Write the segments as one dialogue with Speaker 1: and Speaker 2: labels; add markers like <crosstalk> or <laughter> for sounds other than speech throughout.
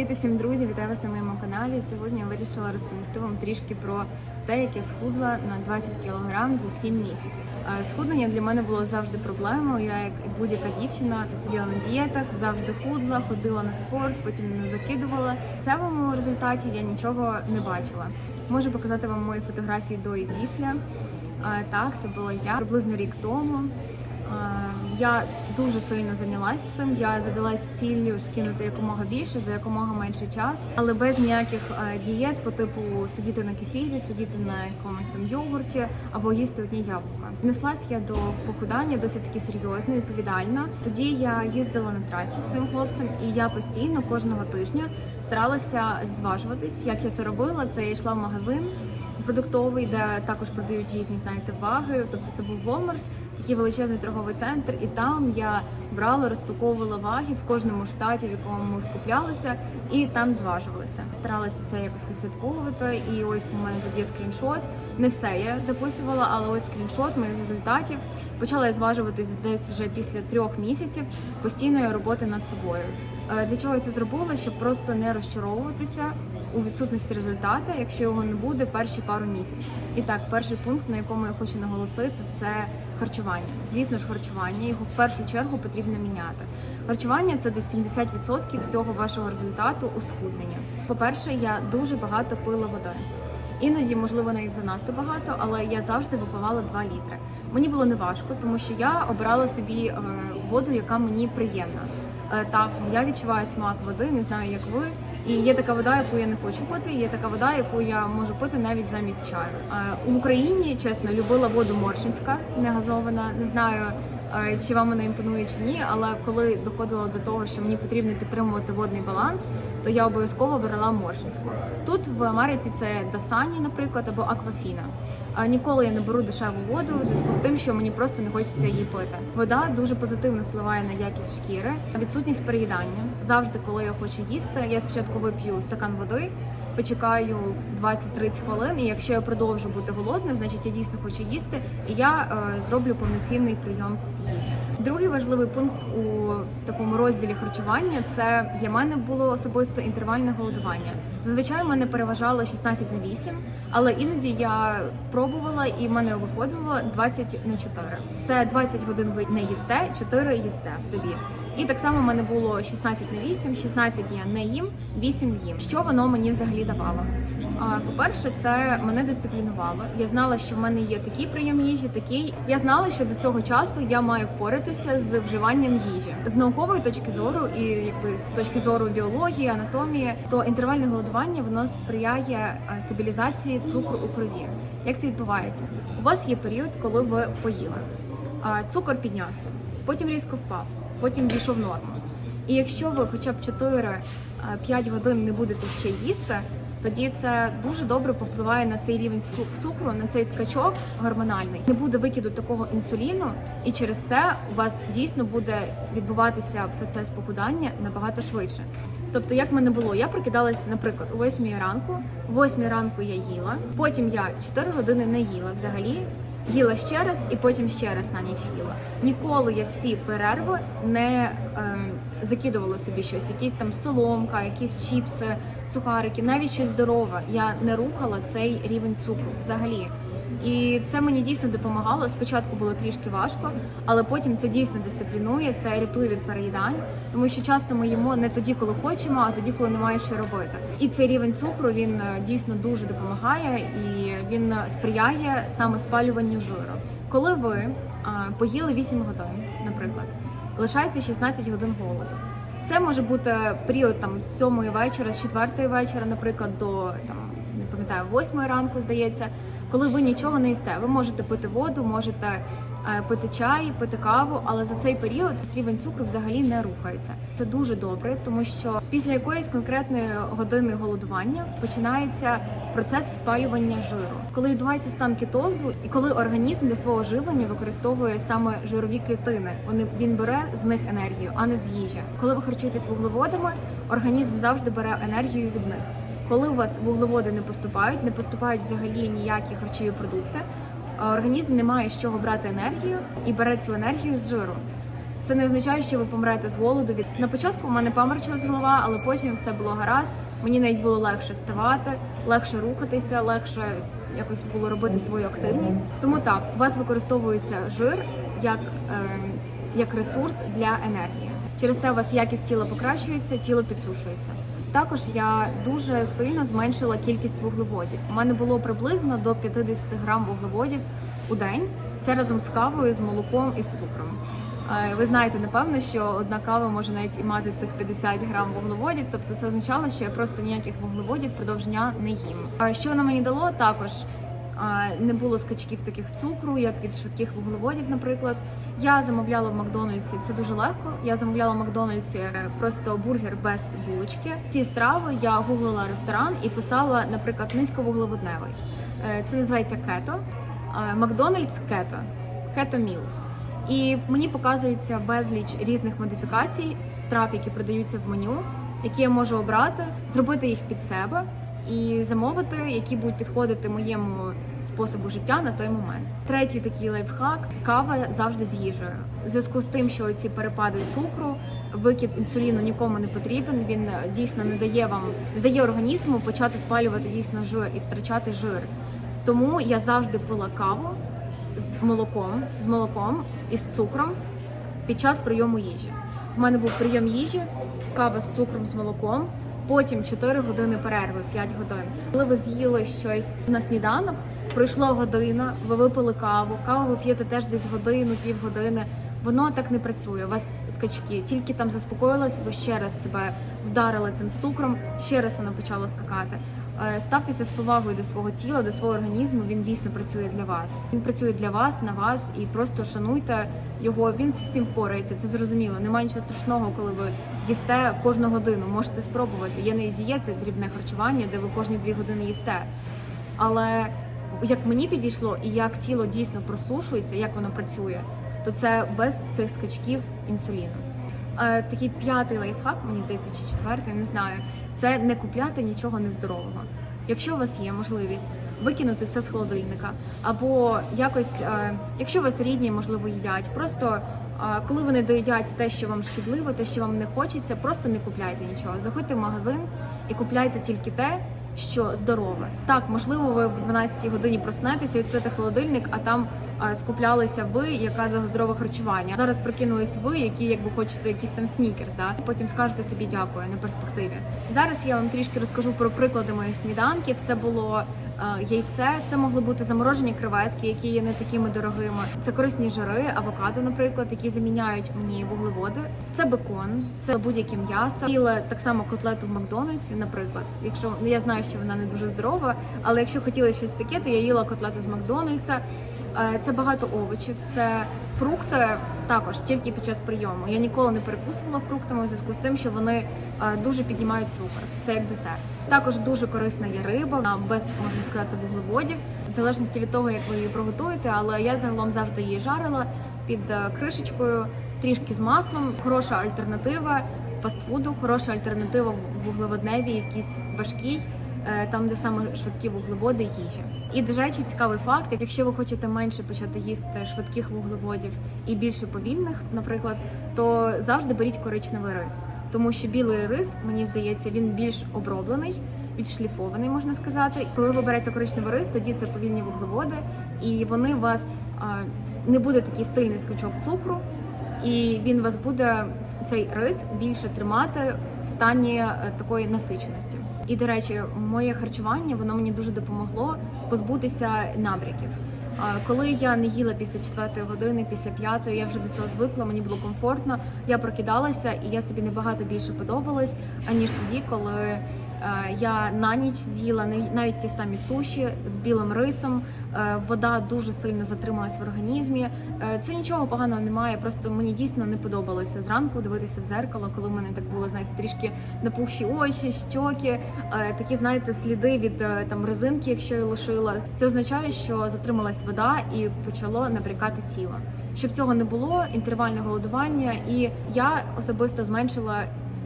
Speaker 1: Привіт усім друзі, вітаю вас на моєму каналі. Сьогодні я вирішила розповісти вам трішки про те, як я схудла на 20 кг за 7 місяців. Е, Схуднення для мене було завжди проблемою. Я, як будь-яка дівчина, сиділа на дієтах, завжди худла, ходила на спорт, потім не закидувала. В цьому результаті я нічого не бачила. Можу показати вам мої фотографії до і після. Е, Так, це було я приблизно рік тому. Я дуже сильно зайнялася цим. Я задалась ціллю скинути якомога більше за якомога менший час, але без ніяких е, дієт по типу сидіти на кефірі, сидіти на якомусь там йогурті або їсти одні яблука. Неслась я до похудання досить таки серйозно, відповідально. Тоді я їздила на трасі зі своїм хлопцем, і я постійно кожного тижня старалася зважуватись. Як я це робила, це я йшла в магазин продуктовий, де також продають різні знаєте ваги. Тобто це був Walmart, такий величезний торговий центр, і там я брала, розпаковувала ваги в кожному штаті, в якому ми скуплялися, і там зважувалася. Старалася це якось відслідковувати. І ось у мене тут є скріншот. Не все я записувала, але ось скріншот моїх результатів. Почала я зважуватись десь вже після трьох місяців постійної роботи над собою. Е, Для чого я це зробила? Щоб просто не розчаровуватися у відсутності результату, якщо його не буде перші пару місяців. І так, перший пункт, на якому я хочу наголосити, це харчування. Звісно ж, харчування його в першу чергу потрібно міняти. Харчування це десь 70% всього вашого результату у схудненні. По-перше, я дуже багато пила води. Іноді, можливо, навіть занадто багато, але я завжди випивала 2 літри. Мені було неважко, тому що я обирала собі е, воду, яка мені приємна. Е, Так, я відчуваю смак води, не знаю, як ви. І є така вода, яку я не хочу пити. Є така вода, яку я можу пити навіть замість чаю. Е, В Україні, чесно, любила воду Моршинська, не газована. Не знаю, чи вам вона імпонує чи ні, але коли доходило до того, що мені потрібно підтримувати водний баланс, то я обов'язково брала Моршинську. Тут в Америці це Дасані, наприклад, або Аквафіна. Ніколи я не беру дешеву воду у зв'язку з тим, що мені просто не хочеться її пити. Вода дуже позитивно впливає на якість шкіри, відсутність переїдання. Завжди, коли я хочу їсти, я спочатку вип'ю стакан води, почекаю 20-30 хвилин. І якщо я продовжу бути голодною, значить я дійсно хочу їсти, і я е, зроблю повноцінний прийом їжі. Другий важливий пункт у такому розділі харчування це для мене було особисто інтервальне голодування. Зазвичай в мене переважало 16 на 8, але іноді я пробувала і в мене виходило 20 на 4. Це 20 годин ви не їсте, 4 їсте тобі. І так само в мене було 16 на 8, 16 я не їм, 8 їм. Що воно мені взагалі давало? По-перше, це мене дисциплінувало. Я знала, що в мене є такий прийом їжі, такий. Я знала, що до цього часу я маю впоратися з вживанням їжі з наукової точки зору, і якби з точки зору біології, анатомії, то інтервальне голодування воно сприяє е, стабілізації цукру у крові. Як це відбувається? У вас є період, коли ви поїли. Цукор піднявся, потім різко впав, потім дійшов норму. І якщо ви хоча б 4-5 годин не будете ще їсти, тоді це дуже добре повпливає на цей рівень цукру, на цей скачок гормональний. Не буде викиду такого інсуліну, і через це у вас дійсно буде відбуватися процес похудання набагато швидше. Тобто, як в мене було, я прокидалася, наприклад, о 8 ранку, о 8 ранку я їла, потім я 4 години не їла взагалі. Їла ще раз і потім ще раз на ніч їла. Ніколи я в ці перерви не ем, закидувала собі щось, якісь там соломка, якісь чіпси, сухарики, навіть щось здорове. Я не рухала цей рівень цукру взагалі. І це мені дійсно допомагало. Спочатку було трішки важко, але потім це дійсно дисциплінує, це рятує від переїдань, тому що часто ми їмо не тоді, коли хочемо, а тоді, коли немає що робити. І цей рівень цукру він е, дійсно дуже допомагає і він е, сприяє саме спалюванню жиру. Коли ви поїли 8 годин, наприклад, лишається 16 годин голоду. Це може бути період там з 7 вечора, з 4 вечора, наприклад, до там не пам'ятаю, 8 ранку, здається, коли ви нічого не їсте. Ви можете пити воду, можете е, пити чай, пити каву, але за цей період рівень цукру взагалі не рухається. Це дуже добре, тому що після якоїсь конкретної години голодування починається процес спалювання жиру. Коли відбувається стан кетозу, і коли організм для свого живлення використовує саме жирові клітини, вони він бере з них енергію, а не з їжі. Коли ви харчуєтесь вуглеводами, організм завжди бере енергію від них. Коли у вас вуглеводи не поступають, не поступають взагалі ніякі харчові продукти, організм не має з чого брати енергію і бере цю енергію з жиру. Це не означає, що ви помрете з голоду. На початку в мене паморочилась голова, але потім все було гаразд. Мені навіть було легше вставати, легше рухатися, легше якось було робити свою активність. Тому так, у вас використовується жир як, е, як ресурс для енергії. Через це у вас якість тіла покращується, тіло підсушується. Також я дуже сильно зменшила кількість вуглеводів. У мене було приблизно до 50 грам вуглеводів у день. Це разом з кавою, з молоком і з цукром. Ви знаєте, напевно, що одна кава може навіть і мати цих 50 грам вуглеводів. Тобто це означало, що я просто ніяких вуглеводів впродовж дня не їм. Що воно мені дало? Також не було скачків таких цукру, як від швидких вуглеводів, наприклад. Я замовляла в Макдональдсі, це дуже легко. Я замовляла в Макдональдсі е, просто бургер без булочки. Ці страви я гуглила ресторан і писала, наприклад, низьковуглеводневий. Е, Це називається кето. Макдональдс кето. Кето Мілс. І мені показується безліч різних модифікацій страв, які продаються в меню, які я можу обрати, зробити їх під себе і замовити, які будуть підходити моєму способу життя на той момент. Третій такий лайфхак кава завжди з їжею. В зв'язку з тим, що ці перепади цукру, викид інсуліну нікому не потрібен. Він дійсно не дає вам, не дає організму почати спалювати дійсно жир і втрачати жир. Тому я завжди пила каву з молоком, з молоком і з цукром під час прийому їжі. В мене був прийом їжі, кава з цукром з молоком. Потім 4 години перерви, 5 годин. Коли ви з'їли щось на сніданок, пройшла година, ви випили каву. Каву ви п'єте теж десь годину, півгодини. Воно так не працює. У вас скачки. Тільки там заспокоїлось, ви ще раз себе вдарили цим цукром, ще раз воно почало скакати. Е, Ставтеся з повагою до свого тіла, до свого організму. Він дійсно працює для вас. Він працює для вас, на вас, і просто шануйте його. Він з всім впорається. Це зрозуміло. Немає нічого страшного, коли ви їсте кожну годину. Можете спробувати. Є навіть дієти, дрібне харчування, де ви кожні дві години їсте. Але як мені підійшло, і як тіло дійсно просушується, як воно працює, то це без цих скачків інсуліну. Е, Такий п'ятий лайфхак, мені здається, чи четвертий, не знаю. Це не купляти нічого нездорового. Якщо у вас є можливість викинути все з холодильника, або якось, е, якщо у вас рідні, можливо, їдять, просто е, коли вони доїдять те, що вам шкідливо, те, що вам не хочеться, просто не купляйте нічого. Заходьте в магазин і купляйте тільки те, що здорове. Так, можливо, ви в 12 годині проснетеся, відкрите холодильник, а там а, скуплялися ви, яка за здорове харчування. Зараз прокинулись ви, які якби хочете якісь там снікерс, да? потім скажете собі дякую на перспективі. Зараз я вам трішки розкажу про приклади моїх сніданків. Це було е, яйце, це могли бути заморожені креветки, які є не такими дорогими. Це корисні жири, авокадо, наприклад, які заміняють мені вуглеводи. Це бекон, це будь-яке м'ясо. Їла так само котлету в Макдональдсі, наприклад. Якщо ну, я знаю, що вона не дуже здорова, але якщо хотіли щось таке, то я їла котлету з Макдональдса. Е, Це багато овочів, це фрукти також тільки під час прийому. Я ніколи не перекусувала фруктами у зв'язку з тим, що вони е, дуже піднімають цукор. Це як десерт. Також дуже корисна є риба, без можна сказати вуглеводів, в залежності від того, як ви її приготуєте. Але я загалом завжди її жарила під е, кришечкою, трішки з маслом. Хороша альтернатива фастфуду, хороша альтернатива вуглеводневій, якісь важкій. е, Там, де саме швидкі вуглеводи їжі. І до речі, цікавий факт: якщо ви хочете менше почати їсти швидких вуглеводів і більше повільних, наприклад, то завжди беріть коричневий рис, тому що білий рис, мені здається, він більш оброблений, відшліфований, можна сказати. Коли ви берете коричневий рис, тоді це повільні вуглеводи, і вони у вас не буде такий сильний скачок цукру, і він вас буде цей рис більше тримати в стані е, такої насиченості. І до речі, моє харчування воно мені дуже допомогло позбутися набряків. Коли я не їла після четвертої години, після п'ятої, я вже до цього звикла, мені було комфортно. Я прокидалася, і я собі набагато більше подобалась, аніж тоді, коли я на ніч з'їла нав- навіть ті самі суші з білим рисом. Е, Вода дуже сильно затрималась в організмі. Е, Це нічого поганого немає. Просто мені дійсно не подобалося зранку дивитися в зеркало, коли в мене так було, знаєте, трішки напухші очі, щоки, е, такі, знаєте, сліди від е, там резинки, якщо я лишила. Це означає, що затрималась вода і почало набрякати тіло. Щоб цього не було, інтервальне голодування, і я особисто зменшила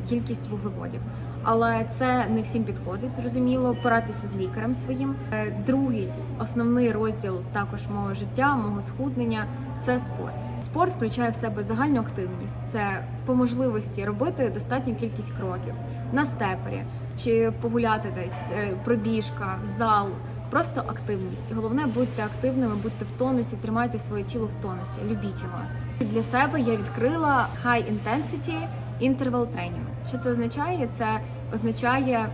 Speaker 1: кількість вуглеводів. Але це не всім підходить, зрозуміло, порадьтеся з лікарем своїм. Е, Другий основний розділ також мого життя, мого схуднення це спорт. Спорт включає в себе загальну активність. Це по можливості робити достатню кількість кроків на степері чи погуляти десь, е, пробіжка, зал. Просто активність. Головне будьте активними, будьте в тонусі, тримайте своє тіло в тонусі, любіть його. Для себе я відкрила High Intensity Interval Training. Що це означає? Це означає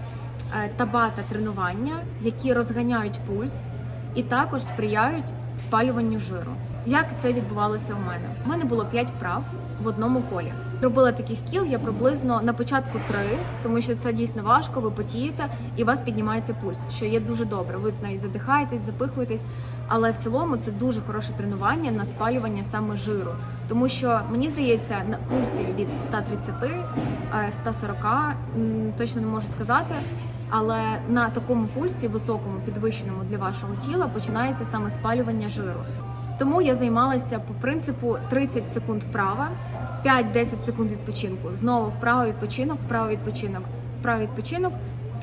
Speaker 1: е, табата тренування, які розганяють пульс і також сприяють спалюванню жиру. Як це відбувалося у мене? У мене було 5 вправ в одному колі. Робила таких кіл я приблизно на початку три, тому що це дійсно важко, ви потієте і у вас піднімається пульс, що є дуже добре. Ви навіть задихаєтесь, запихуєтесь, але в цілому це дуже хороше тренування на спалювання саме жиру. Тому що мені здається, на пульсі від 130, е, 140, м, точно не можу сказати. Але на такому пульсі високому, підвищеному для вашого тіла, починається саме спалювання жиру. Тому я займалася по принципу 30 секунд вправа, 5-10 секунд відпочинку. Знову вправо відпочинок, вправо відпочинок, вправо відпочинок,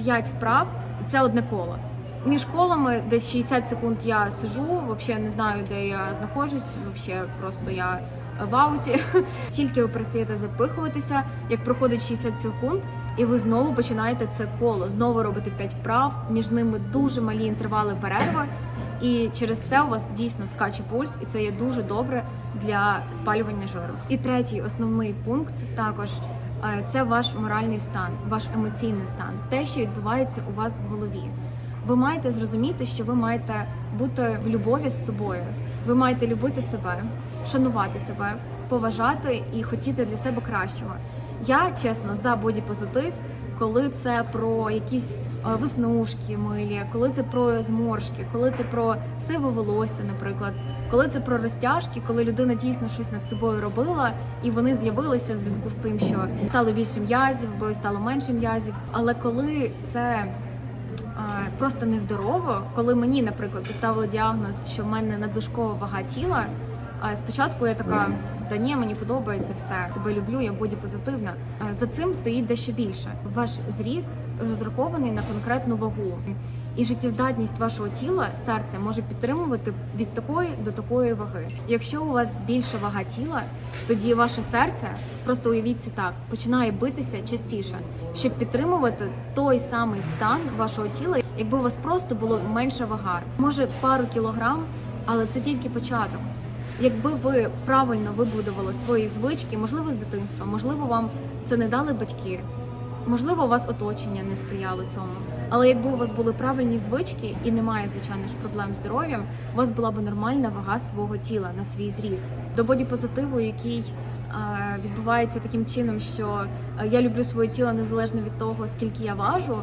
Speaker 1: 5 вправ, і це одне коло. Між колами десь 60 секунд я сижу, взагалі не знаю, де я знаходжусь. Взагалі просто я в ауті. <laughs> Тільки ви перестаєте запихуватися, як проходить 60 секунд, і ви знову починаєте це коло. Знову робите 5 вправ, між ними дуже малі інтервали перерви. І через це у вас дійсно скаче пульс, і це є дуже добре для спалювання жиру. І третій основний пункт також е, це ваш моральний стан, ваш емоційний стан, те, що відбувається у вас в голові. Ви маєте зрозуміти, що ви маєте бути в любові з собою. Ви маєте любити себе, шанувати себе, поважати і хотіти для себе кращого. Я чесно за бодіпозитив, коли це про якісь веснушки милі, коли це про зморшки, коли це про сиве волосся, наприклад, коли це про розтяжки, коли людина дійсно щось над собою робила, і вони з'явилися в зв'язку з тим, що стало більше м'язів, бо стало менше м'язів. Але коли це просто нездорово. Коли мені, наприклад, поставили діагноз, що в мене надлишкова вага тіла. Спочатку я така, да ні, мені подобається все. Себе люблю, я бодіпозитивна. А За цим стоїть дещо більше. Ваш зріст розрахований на конкретну вагу, і життєздатність вашого тіла, серця може підтримувати від такої до такої ваги. Якщо у вас більша вага тіла, тоді ваше серце, просто уявіть це так, починає битися частіше, щоб підтримувати той самий стан вашого тіла, якби у вас просто було менша вага, може пару кілограм, але це тільки початок. Якби ви правильно вибудували свої звички, можливо, з дитинства, можливо, вам це не дали батьки, можливо, у вас оточення не сприяло цьому. Але якби у вас були правильні звички і немає, звичайно ж, проблем з здоров'ям, у вас була б нормальна вага свого тіла на свій зріст. До бодіпозитиву, який е, відбувається таким чином, що е, я люблю своє тіло незалежно від того, скільки я важу.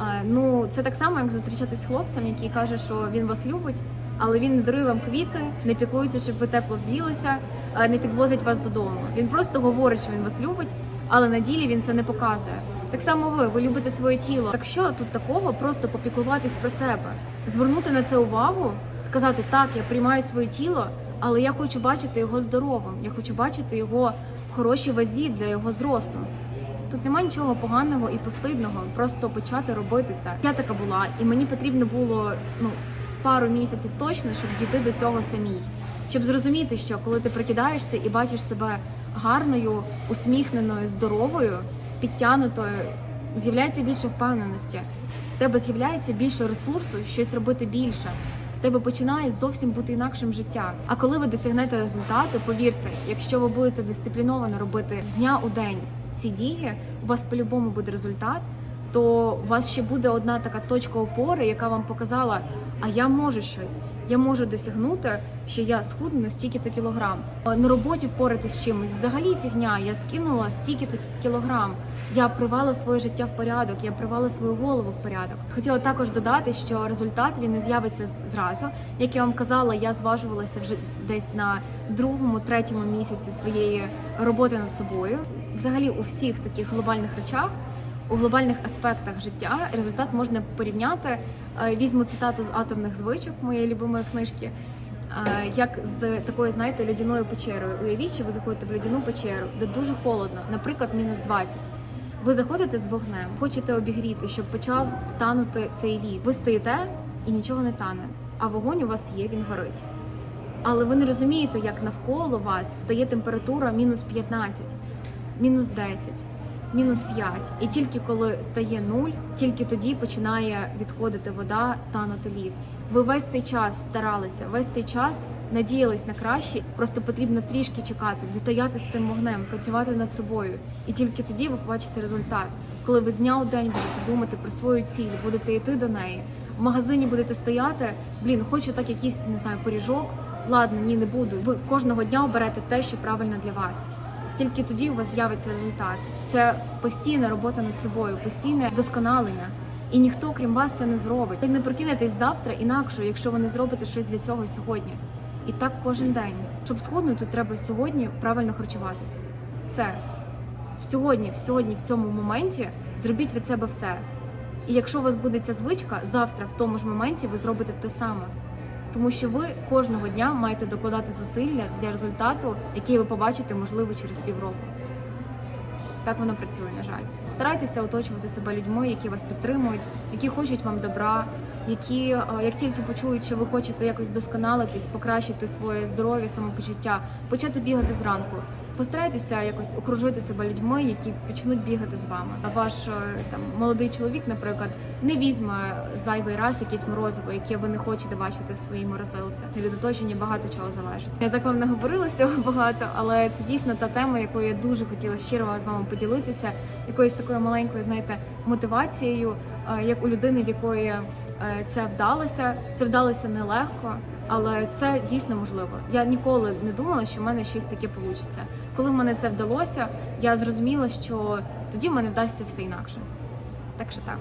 Speaker 1: е, Ну, це так само, як зустрічатись з хлопцем, який каже, що він вас любить, але він не дарує вам квіти, не піклується, щоб ви тепло вділися, е, не підвозить вас додому. Він просто говорить, що він вас любить, але на ділі він це не показує. Так само ви, ви любите своє тіло. Так що тут такого просто попіклуватись про себе, звернути на це увагу, сказати так, я приймаю своє тіло, але я хочу бачити його здоровим. Я хочу бачити його в хорошій вазі для його зросту. Тут немає нічого поганого і постидного, просто почати робити це. Я така була, і мені потрібно було ну пару місяців точно, щоб дійти до цього самій. Щоб зрозуміти, що коли ти прикидаєшся і бачиш себе гарною, усміхненою, здоровою, підтянутою, з'являється більше впевненості. В тебе з'являється більше ресурсу, щось робити більше. В тебе починає зовсім бути інакшим життя. А коли ви досягнете результату, повірте, якщо ви будете дисципліновано робити з дня у день ці дії, у вас по-любому буде результат. То у вас ще буде одна така точка опори, яка вам показала, а я можу щось, я можу досягнути, що я схудну на стільки-то кілограм. Е, На роботі впоратись з чимось взагалі фігня. Я скинула стільки-то кілограм. Я привела своє життя в порядок, я привела свою голову в порядок. Хотіла також додати, що результат він не з'явиться зразу. Як я вам казала, я зважувалася вже десь на другому, третьому місяці своєї роботи над собою. Взагалі, у всіх таких глобальних речах. У глобальних аспектах життя результат можна порівняти. Е, Візьму цитату з атомних звичок моєї любимої книжки. е, Як з такою, знаєте, льодяною печерою. Уявіть, що ви заходите в льодяну печеру, де дуже холодно, наприклад, мінус 20. Ви заходите з вогнем, хочете обігріти, щоб почав танути цей лід. Ви стоїте і нічого не тане, а вогонь у вас є, він горить. Але ви не розумієте, як навколо вас стає температура мінус 15, мінус 10, мінус 5. І тільки коли стає нуль, тільки тоді починає відходити вода, танути лід. Ви весь цей час старалися, весь цей час надіялись на краще. Просто потрібно трішки чекати, стояти з цим вогнем, працювати над собою. І тільки тоді ви побачите результат. Коли ви з дня у день будете думати про свою ціль, будете йти до неї. В магазині будете стояти, блін, хочу так якийсь, не знаю, пиріжок. Ладно, ні, не буду. Ви кожного дня оберете те, що правильно для вас. Тільки тоді у вас з'явиться результат. Це постійна робота над собою, постійне вдосконалення. І ніхто, крім вас, це не зробить. Ви не прокинетесь завтра інакше, якщо ви не зробите щось для цього сьогодні. І так кожен день. Щоб схуднути, треба сьогодні правильно харчуватися. Все. Сьогодні, сьогодні, в цьому моменті зробіть від себе все. І якщо у вас буде ця звичка, завтра в тому ж моменті ви зробите те саме. Тому що ви кожного дня маєте докладати зусилля для результату, який ви побачите, можливо, через півроку. Так воно працює, на жаль. Старайтеся оточувати себе людьми, які вас підтримують, які хочуть вам добра, які, е, як тільки почують, що ви хочете якось досконалитись, покращити своє здоров'я, самопочуття, почати бігати зранку. Постарайтеся якось окружити себе людьми, які почнуть бігати з вами. А ваш е, там молодий чоловік, наприклад, не візьме зайвий раз якесь морозиво, яке ви не хочете бачити в своїй морозилці. Від оточення багато чого залежить. Я так вам не говорила всього багато, але це дійсно та тема, якою я дуже хотіла щиро з вами поділитися, якоюсь такою маленькою, знаєте, мотивацією, е, як у людини, в якої е, це вдалося. Це вдалося нелегко, але це дійсно можливо. Я ніколи не думала, що в мене щось таке вийде. Коли в мене це вдалося, я зрозуміла, що тоді в мене вдасться все інакше. Так що так.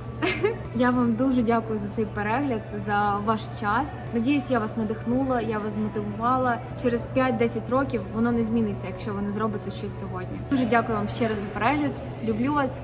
Speaker 1: Я вам дуже дякую за цей перегляд, за ваш час. Надіюсь, я вас надихнула, я вас змотивувала. Через 5-10 років воно не зміниться, якщо ви не зробите щось сьогодні. Дуже дякую вам ще раз за перегляд. Люблю вас.